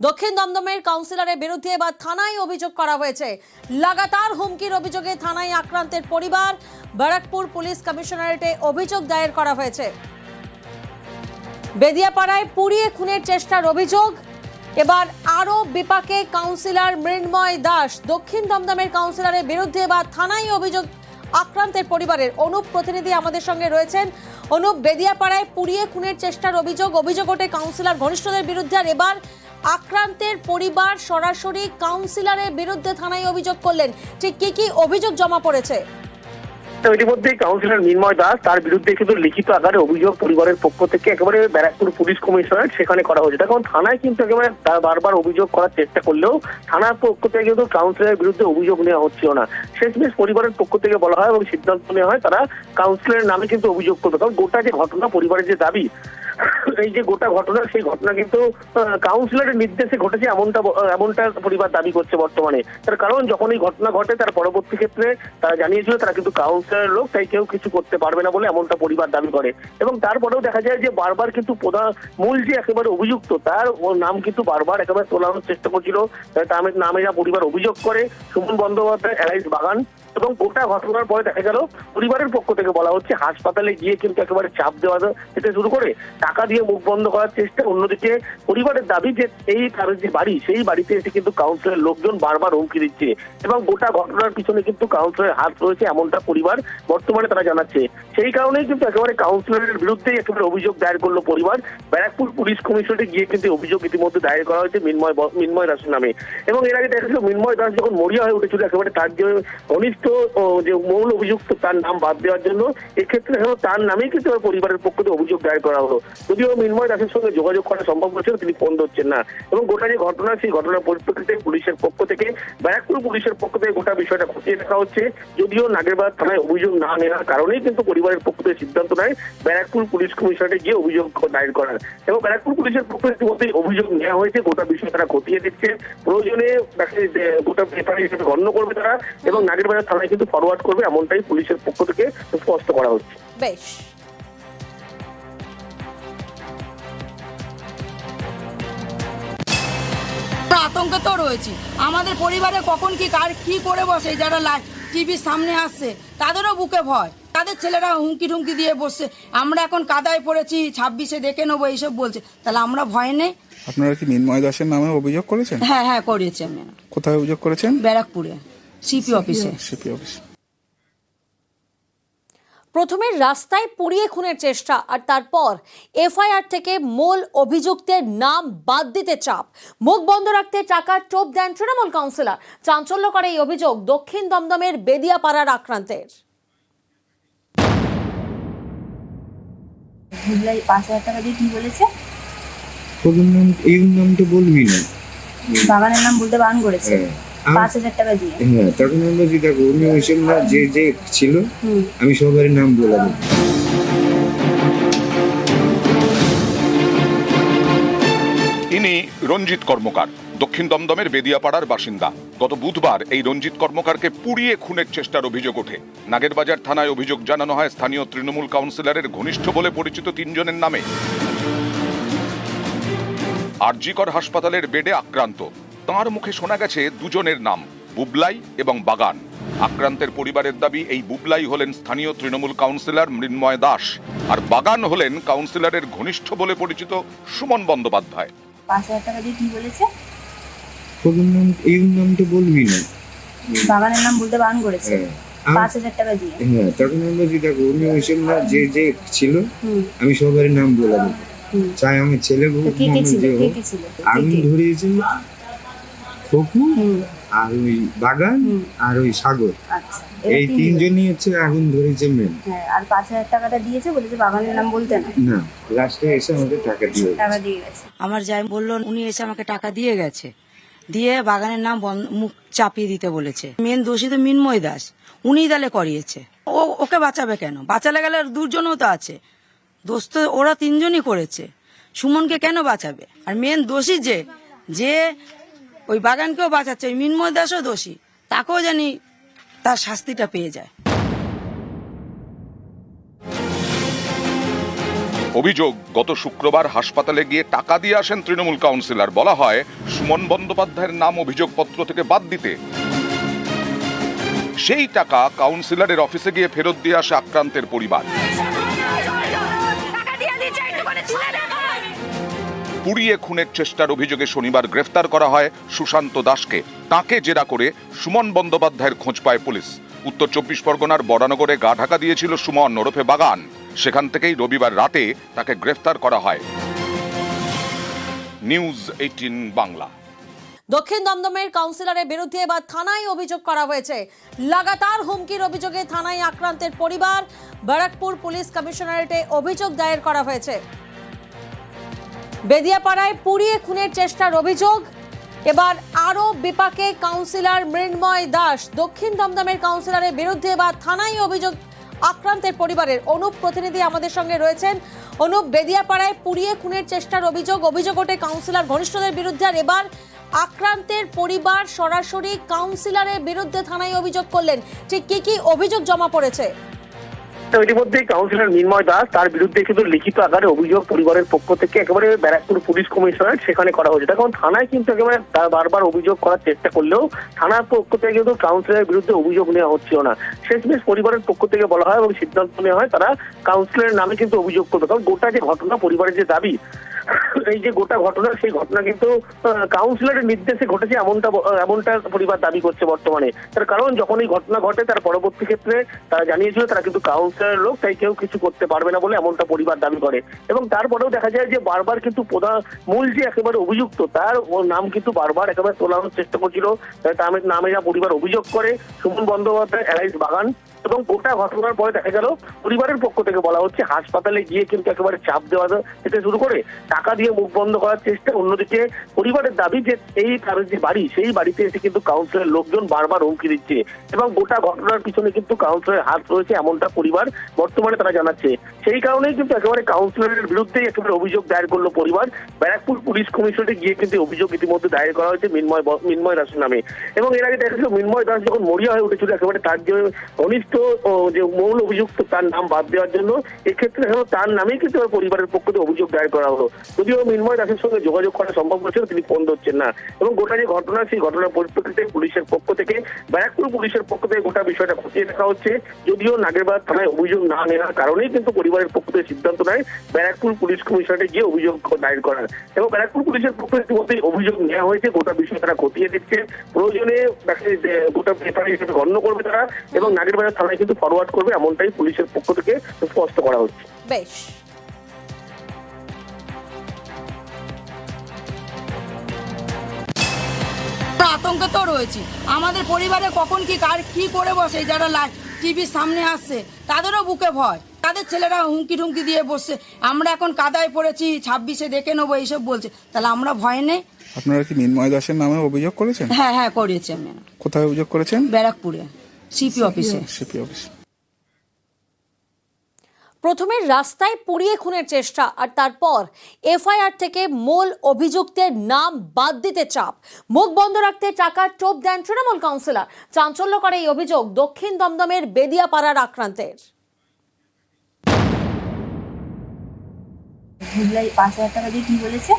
দক্ষিণ দমদমের কাউন্সিলরের বিরুদ্ধে এবার থানায় অভিযোগ করা হয়েছে। লাগাতার হুমকির অভিযোগে থানায় আক্রান্তের পরিবার, ব্যারাকপুর পুলিশ কমিশনারেটে অভিযোগ দায়ের করা হয়েছে। বেদিয়াপাড়ায় পুড়িয়ে খুনের চেষ্টার অভিযোগ। এবার আরও বিপাকে কাউন্সিলর মৃন্ময় দাস। দক্ষিণ দমদমের কাউন্সিলরের বিরুদ্ধে এবার থানায় অভিযোগ। আক্রান্তের পরিবারের অনুপ প্রতিনিধি আমাদের সঙ্গে রয়েছেন। অনুপ, বেদিয়াপাড়ায় পুড়িয়ে খুনের চেষ্টার অভিযোগ। অভিযোগ ওঠে কাউন্সিলর ঘনিষ্ঠদের বিরুদ্ধে। আর এবার আক্রান্তের পরিবার সরাসরি কাউন্সিলরের বিরুদ্ধে থানায় অভিযোগ করলেন। ঠিক কি কি অভিযোগ জমা পড়েছে? ইতিমধ্যে কাউন্সিলর মিন্ময় দাস তার বিরুদ্ধে কিন্তু লিখিত আকারে অভিযোগ পরিবারের পক্ষ থেকে একেবারে ব্যারাকপুর পুলিশ কমিশনার সেখানে করা হয়েছে। তখন থানায় কিন্তু একেবারে বারবার অভিযোগ করার চেষ্টা করলেও থানার পক্ষ থেকে কিন্তু কাউন্সিলরের বিরুদ্ধে অভিযোগ নেওয়া হচ্ছিল না। শেষমেশ পরিবারের পক্ষ থেকে বলা হয় এবং সিদ্ধান্ত নেওয়া হয় তারা কাউন্সিলরের নামে কিন্তু অভিযোগ করবে। কারণ গোটা যে ঘটনা, পরিবারের যে দাবি এই যে গোটা ঘটনা, সেই ঘটনা কিন্তু কাউন্সিলরের নির্দেশে ঘটেছে এমনটা এমনটা পরিবার দাবি করছে বর্তমানে। তার কারণ, যখন এই ঘটনা ঘটে, তার পরবর্তী ক্ষেত্রে তারা জানিয়েছিল তারা কিন্তু কাউন্সিলরের লোক, তাই কেউ কিছু করতে পারবে না বলে এমনটা পরিবার দাবি করে। এবং তারপরেও দেখা যায় যে, বারবার কিন্তু প্রধান, মূল যে একেবারে অভিযুক্ত, তার নাম কিন্তু বারবার একেবারে তোলানোর চেষ্টা করছিল। তার নামে যা পরিবার অভিযোগ করে, সুমন বন্দ্যোপাধ্যায় এলাইস বাগান। এবং গোটা ঘটনার পরে দেখা গেল, পরিবারের পক্ষ থেকে বলা হচ্ছে, হাসপাতালে গিয়ে কিন্তু একেবারে চাপ দেওয়া, থেকে শুরু করে টাকা দিয়ে মুখ বন্ধ করার চেষ্টা, অন্যদিকে পরিবারের দাবি যে এই তার যে বাড়ি, সেই বাড়িতে এসে কিন্তু কাউন্সিলের লোকজন বারবার হুমকি দিচ্ছে এবং গোটা ঘটনার পিছনে কিন্তু কাউন্সিলের হাত রয়েছে এমনটা পরিবার বর্তমানে তারা জানাচ্ছে। সেই কারণেই কিন্তু একেবারে কাউন্সিলরের বিরুদ্ধেই একেবারে অভিযোগ দায়ের করল পরিবার। ব্যারাকপুর পুলিশ কমিশনে গিয়ে কিন্তু অভিযোগ ইতিমধ্যে দায়ের করা হয়েছে মিন্ময় মিন্ময় দাসের নামে। এবং এর আগে দেখা গেছিল, মিন্ময় দাস যখন মরিয়া হয়ে উঠেছিল, একেবারে তার যে ঘনিষ্ঠ যে মূল অভিযুক্ত, তার নাম বাদ দেওয়ার জন্য, এক্ষেত্রে তার নামেই কিন্তু পরিবারের পক্ষ থেকে অভিযোগ দায়ের করা হলো। যদিও মিন্ময় দাসের সঙ্গে যোগাযোগ করা সম্ভব হচ্ছিল তিনি ফোন ধরছেন না। এবং গোটা যে ঘটনা, সেই ঘটনার পরিপ্রেক্ষিতে পুলিশের পক্ষ থেকে, ব্যারাকপুর পুলিশের পক্ষ থেকে গোটা বিষয়টা খতিয়ে দেখা হচ্ছে। যদিও নাগেরবাদ থানায় অভিযোগ না নেওয়ার কারণেই কিন্তু পরিবারের পক্ষ থেকে সিদ্ধান্ত নেয় ব্যারাকপুর পুলিশ কমিশনারে গিয়ে অভিযোগ দায়ের করার। এবং ব্যারাকপুর পুলিশের পক্ষ থেকে ইতিমধ্যেই অভিযোগ নেওয়া হয়েছে, গোটা বিষয় তারা খতিয়ে দিচ্ছে প্রয়োজনে তাকে গোটা ব্যাপারে হিসেবে গণ্য করবে তারা এবং নাগেরবাজার থানায় কিন্তু ফরওয়ার্ড করবে, এমনটাই পুলিশের পক্ষ থেকে স্পষ্ট করা হচ্ছে। বেশ। আতঙ্কে তো রয়েছি। আমাদের পরিবারে কখন কি কার কি করে বসে যারা টিভির সামনে আসছে তাদেরও বুকে ভয়। তাদের ছেলেরা হুমকি ঠুমকি দিয়ে বসছে। আমরা এখন কাদায় পড়েছি ছাব্বিশে দেখে নেব এইসব বলছে। তাহলে আমরা ভয় নেই? আপনারা কি মিন্ময় দাসের নামে অভিযোগ করেছেন? হ্যাঁ হ্যাঁ করেছি আমি। কোথায় অভিযোগ করেছেন? ব্যারাকপুরে সিপি অফিসে। CP office. প্রথমে রাস্তায় পুড়িয়ে খুনের চেষ্টা আর তারপর এফআইআর থেকে মূল অভিযুক্তের নাম বাদ দিতে চাপ। মুখ বন্ধ রাখতে টাকার টোপ দেন তৃণমূল কাউন্সিলর। চাঞ্চল্যকর এই অভিযোগ দক্ষিণ দমদমের বেদিয়াপাড়ার আক্রান্তের। পাঁচ হাজার টাকা দিয়ে কি বলেছে? নাম এই নামটা বলবি না। বাগানের নাম বলতে বারণ করেছে। হ্যাঁ। পাঁচ হাজার টাকা দিয়ে। হ্যাঁ তখন আমরা বলছি দেখো উনি না যে যে ছিল আমি সবার নাম বলে দেবো ইনি রঞ্জিত কর্মকার দক্ষিণ দমদমের বেদিয়াপাড়ার বাসিন্দা। গত বুধবার এই রঞ্জিত কর্মকারকে পুড়িয়ে খুনের চেষ্টার অভিযোগ ওঠে। নাগেরবাজার থানায় অভিযোগ জানানো হয় স্থানীয় তৃণমূল কাউন্সিলরের ঘনিষ্ঠ বলে পরিচিত তিনজনের নামে। আরজিকর হাসপাতালের বেডে আক্রান্ত। তাঁর মুখে শোনা গেছে দুজনের নাম বুবলাই এবং বাগান। আক্রান্তের পরিবারের দাবি এই বুবলাই হলেন স্থানীয় তৃণমূল কাউন্সিলর মৃন্ময় দাস আর বাগান হলেন কাউন্সিলরের ঘনিষ্ঠ বলে পরিচিত সুমন বন্দ্যোপাধ্যায়। পাঁচ হাজার টাকা দিয়ে কি বলেছে? তোদের নাম এই নামটা বলবি না। বাগানের নাম বলতে বারণ করেছে। হ্যাঁ। পাঁচ হাজার টাকা দিয়ে হ্যাঁ তখন আমরা বলছি উনি ওইসব না যে যে ছিল আমি সবার নাম বলে দেবো চাই আমার ছেলে কে? ধরিয়েছে আর ওই বাগান আর ওই সাগর। আচ্ছা এই তিনজনই হচ্ছে আগুন ধরেছে মেন হ্যাঁ আর পাঁচ হাজার টাকাটা দিয়েছে বলেছে বাগানের নাম বলতে না। না লাস্টে এসে আমাদের টাকা দিয়ে টাকা দিয়ে গেছে। আমার যাই বলল উনি এসে আমাকে টাকা দিয়ে গেছে। দিয়ে বাগানের নাম বন্ধ- মুখ চাপিয়ে দিতে বলেছে। মেন দোষী তো মিন্ময় দাস উনিই তাহলে করিয়েছে। ও ওকে বাঁচাবে কেন? বাঁচালে গেলে আর দুজনও তো আছে। দোষ তো ওরা তিনজনই করেছে। সুমনকে কেন বাঁচাবে? আর মেন দোষী যে যে ওই বাগানকেও বাঁচাচ্ছে, ওই মিন্ময় দাসও দোষী। তাকেও জানি তার শাস্তিটা পেয়ে যায়। অভিযোগ, গত শুক্রবার হাসপাতালে গিয়ে টাকা দিয়ে আসেন তৃণমূল কাউন্সিলর। বলা হয়, সুমন বন্দ্যোপাধ্যায়ের নাম অভিযোগপত্র থেকে বাদ দিতে। সেই টাকা কাউন্সিলরের অফিসে গিয়ে ফেরত দিয়ে আসে আক্রান্তের পরিবার। পুড়িয়ে খুনের চেষ্টার অভিযোগে শনিবার গ্রেফতার করা হয় সুশান্ত দাসকে। তাকে জেরা করে সুমন বন্দ্যোপাধ্যায়ের খোঁজ পায় পুলিশ। উত্তর চব্বিশ পরগনার বরানগরে গা ঢাকা দিয়েছিল সুমন ওরফে বাগান। সেখান থেকেই রবিবার রাতে তাকে গ্রেফতার করা হয়। News eighteen Bangla. দক্ষিণ দমদমের কাউন্সিলরের বিরুদ্ধে এবার থানায় অভিযোগ করা হয়েছে। লাগাতার হুমকির অভিযোগে থানায় আক্রান্তের পরিবার। ব্যারাকপুর পুলিশ কমিশনারেটে অভিযোগ দায়ের করা হয়েছে। বেদিয়াপাড়ায় পুড়িয়ে খুনের চেষ্টার অভিযোগ। এবার আরও বিপাকে কাউন্সিলর মৃন্ময় দাস। দক্ষিণ দমদমের কাউন্সিলরের বিরুদ্ধে এবার থানায় অভিযোগ। আক্রান্তের পরিবারের অনুপ প্রতিনিধি আমাদের সঙ্গে রয়েছেন। অনুপ, বেদিয়াপাড়ায় পুড়িয়ে খুনের চেষ্টার অভিযোগ। অভিযোগ ওঠে কাউন্সিলর ঘনিষ্ঠদের বিরুদ্ধে। আর এবার আক্রান্তের পরিবার সরাসরি কাউন্সিলরের বিরুদ্ধে থানায় অভিযোগ করলেন। ঠিক কি কি অভিযোগ জমা পড়েছে? তো ইতিমধ্যেই কাউন্সিলর নির্ময় দাস তার বিরুদ্ধে কিন্তু লিখিত আকারে অভিযোগ পরিবারের পক্ষ থেকে একেবারে ব্যারাকপুর পুলিশ কমিশনার সেখানে করা হয়েছে। কারণ থানায় কিন্তু একেবারে বারবার অভিযোগ করার চেষ্টা করলেও থানার পক্ষ থেকে কিন্তু কাউন্সিলরের বিরুদ্ধে অভিযোগ নেওয়া হচ্ছিল না। শেষমেশ পরিবারের পক্ষ থেকে বলা হয় এবং সিদ্ধান্ত নেওয়া হয় তারা কাউন্সিলরের নামে কিন্তু অভিযোগ করবে। কারণ গোটা যে ঘটনা, পরিবারের যে দাবি এই যে গোটা ঘটনা, সেই ঘটনা কিন্তু কাউন্সিলরের নির্দেশে ঘটেছে এমনটা এমনটা পরিবার দাবি করছে বর্তমানে। তার কারণ, যখন এই ঘটনা ঘটে, তার পরবর্তী ক্ষেত্রে তারা জানিয়েছিল তারা কিন্তু কাউন্সিলরের লোক, তাই কেউ কিছু করতে পারবে না বলে এমনটা পরিবার দাবি করে। এবং তারপরেও দেখা যায় যে বারবার কিন্তু প্রধান, মূল যে একেবারে অভিযুক্ত, তার নাম কিন্তু বারবার একেবারে তোলানোর চেষ্টা করছিল। তার নামেরা পরিবার অভিযোগ করে, সুমন বন্দ্যোপাধ্যায় অ্যালাইস বাগান। এবং গোটা ঘটনার পরে দেখা গেল, পরিবারের পক্ষ থেকে বলা হচ্ছে, হাসপাতালে গিয়ে কিন্তু একেবারে চাপ দেওয়া, থেকে শুরু করে টাকা দিয়ে মুখ বন্ধ করার চেষ্টা, অন্যদিকে পরিবারের দাবি যে এই তাদের যে বাড়ি, সেই বাড়িতে এসে কিন্তু কাউন্সিলের লোকজন বারবার হুমকি দিচ্ছে এবং গোটা ঘটনার পিছনে কিন্তু কাউন্সিলের হাত রয়েছে এমনটা পরিবার বর্তমানে তারা জানাচ্ছে। সেই কারণেই কিন্তু একেবারে কাউন্সিলরের বিরুদ্ধেই একেবারে অভিযোগ দায়ের করল পরিবার। ব্যারাকপুর পুলিশ কমিশনে গিয়ে কিন্তু অভিযোগ ইতিমধ্যে দায়ের করা হয়েছে মিন্ময় মিন্ময় দাসের নামে। এবং এর আগে দেখা গেছিল মিন্ময় দাস যখন মরিয়া হয়ে উঠেছিল, একেবারে তার যে ঘনিষ্ঠ যে মূল অভিযুক্ত তার নাম বাদ দেওয়ার জন্য, এক্ষেত্রে তার নামেই কিন্তু পরিবারের পক্ষ থেকে অভিযোগ দায়ের করা হলো। যদিও মিন্ময় দাসের সঙ্গে যোগাযোগ করা সম্ভব হচ্ছিল তিনি ফোন ধরছেন না। এবং গোটা যে ঘটনা, সেই ঘটনার পরিপ্রেক্ষিতে পুলিশের পক্ষ থেকে, ব্যারাকপুর পুলিশের পক্ষ থেকে গোটা বিষয়টা খতিয়ে দেখা হচ্ছে। যদিও নাগেরবাদ থানায় অভিযোগ না নেওয়ার কারণেই কিন্তু পরিবারের পক্ষ থেকে সিদ্ধান্ত নেয় ব্যারাকপুর পুলিশ কমিশনারে গিয়ে অভিযোগ দায়ের করার। এবং ব্যারাকপুর পুলিশের পক্ষ থেকে ইতিমধ্যেই অভিযোগ নেওয়া হয়েছে, গোটা বিষয় তারা খতিয়ে দিচ্ছে প্রয়োজনে গোটা ব্যাপারে হিসেবে গণ্য করবে তারা। এবং নাগেরবাজার থানায় কিন্তু ফরওয়ার্ড করবে, এমনটাই পুলিশের পক্ষ থেকে স্পষ্ট করা হচ্ছে। বেশ। আতঙ্কে তো রয়েছি। আমাদের পরিবারে কখন কি কার কি করে বসে যারা টিভির সামনে আসছে তাদেরও বুকে ভয়। তাদের ছেলেরা হুমকি ঠুমকি দিয়ে বসছে। আমরা এখন কাদায় পড়েছি ছাব্বিশে দেখে নেব এইসব বলছে। তাহলে আমরা ভয় নেই? আপনারা কি মিনময় দাসের নামে অভিযোগ করেছেন? হ্যাঁ হ্যাঁ করেছি আমি। কোথায় অভিযোগ করেছেন? ব্যারাকপুরে সিপি অফিসে সিপি অফিস। প্রথমে রাস্তায় পুড়িয়ে খুনের চেষ্টা আর তারপর এফআইআর থেকে মূল অভিযুক্তের নাম বাদ দিতে চাপ। মুখ বন্ধ রাখতে টাকার টোপ দেন তৃণমূল কাউন্সিলর। চাঞ্চল্য করে এই অভিযোগ দক্ষিণ দমদমের বেদিয়াপাড়ার আক্রান্তের। পাঁচ হাজার টাকা দিয়ে কি বলেছে?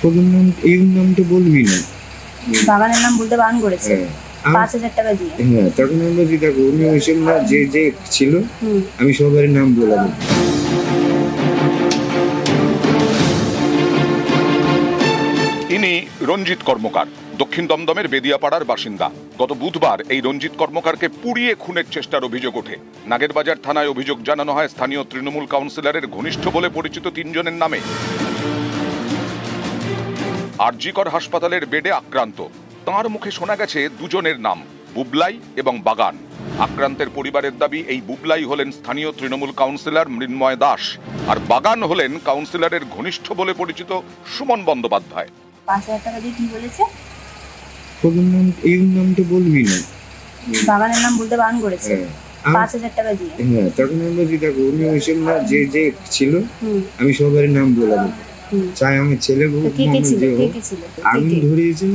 তোদের নাম এই নামটা বলবি না। বাগানের নাম বলতে বারণ করেছে। হ্যাঁ। পাঁচ হাজার টাকা দিয়ে। হ্যাঁ তখন আমি বলছি দেখো উনি ওইসব না যে যে ছিল আমি সবার নাম বলে ইনি রঞ্জিত কর্মকার দক্ষিণ দমদমের বেদিয়াপাড়ার বাসিন্দা। গত বুধবার এই রঞ্জিত কর্মকারকে পুড়িয়ে খুনের চেষ্টার অভিযোগ ওঠে। নাগেরবাজার থানায় অভিযোগ জানানো হয় স্থানীয় তৃণমূল কাউন্সিলরের ঘনিষ্ঠ বলে পরিচিত তিনজনের নামে। আরজিকর হাসপাতালের বেডে আক্রান্ত। তাঁর মুখে শোনা গেছে দুজনের নাম বুবলাই এবং বাগান। আক্রান্তের পরিবারের দাবি এই বুবলাই হলেন স্থানীয় তৃণমূল কাউন্সিলর মৃন্ময় দাস আর বাগান হলেন কাউন্সিলরের ঘনিষ্ঠ বলে পরিচিত সুমন বন্দ্যোপাধ্যায়। পাঁচ হাজার টাকা দিয়ে কি বলেছে? তোদের নাম এই নামটা বলবি না? বাগানের নাম বলতে বারণ করেছে। হ্যাঁ। পাঁচ হাজার টাকা দিয়ে। হ্যাঁ তখন আমি বলছি উনি ওইসব না যে যে ছিল আমি সবার নাম বলে দেবো। চাই আমার ছেলে হোক আমি ধরিয়েছি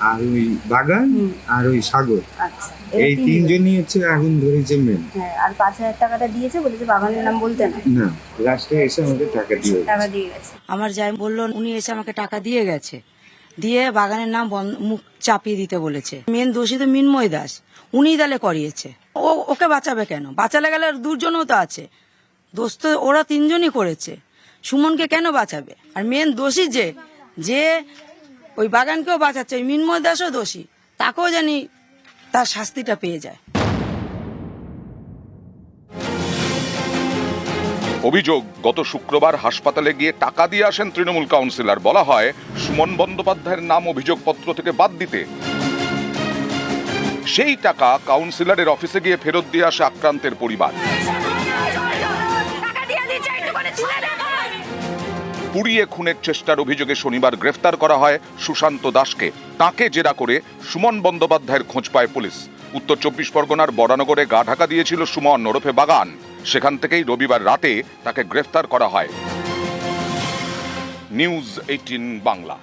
আর ওই বাগান আর ওই সাগর। আচ্ছা এই তিনজনই হচ্ছে আগুন ধরেছে মেন হ্যাঁ আর পাঁচ হাজার টাকাটা দিয়েছে বলেছে বাগানের নাম বলতে না। না লাস্টে এসে আমাকে টাকা দিয়ে টাকা দিয়ে গেছে। আমার যাই বলল উনি এসে আমাকে টাকা দিয়ে গেছে। দিয়ে বাগানের নাম বন্ধ- মুখ চাপিয়ে দিতে বলেছে। মেন দোষী তো মিনময় দাস উনি তাহলে করিয়েছে। ও ওকে বাঁচাবে কেন? বাঁচালে গেলে দুজনও তো আছে। দোষ তো ওরা তিনজনই করেছে। সুমনকে কেন বাঁচাবে? আর মেন দোষী যে যে ওই বাগানকেও বাঁচাচ্ছে, ওই মিনময় দাসও দোষী। তাকেও জানি তার শাস্তিটা পেয়ে যায়। অভিযোগ, গত শুক্রবার হাসপাতালে গিয়ে টাকা দিয়ে আসেন তৃণমূল কাউন্সিলর। বলা হয়, সুমন বন্দ্যোপাধ্যায়ের নাম অভিযোগপত্র থেকে বাদ দিতে। সেই টাকা কাউন্সিলরের অফিসে গিয়ে ফেরত দিয়ে আসে আক্রান্তের পরিবার। পুড়িয়ে খুনের চেষ্টার অভিযোগে শনিবার গ্রেফতার করা হয় সুশান্ত দাসকে। তাকে জেরা করে সুমন বন্দ্যোপাধ্যায়ের খোঁজ পায় পুলিশ। উত্তর চব্বিশ পরগনার বরানগরে গা ঢাকা দিয়েছিল সুমন ওরফে বাগান। সেখান থেকেই রবিবার রাতে তাকে গ্রেফতার করা হয়। News eighteen Bangla.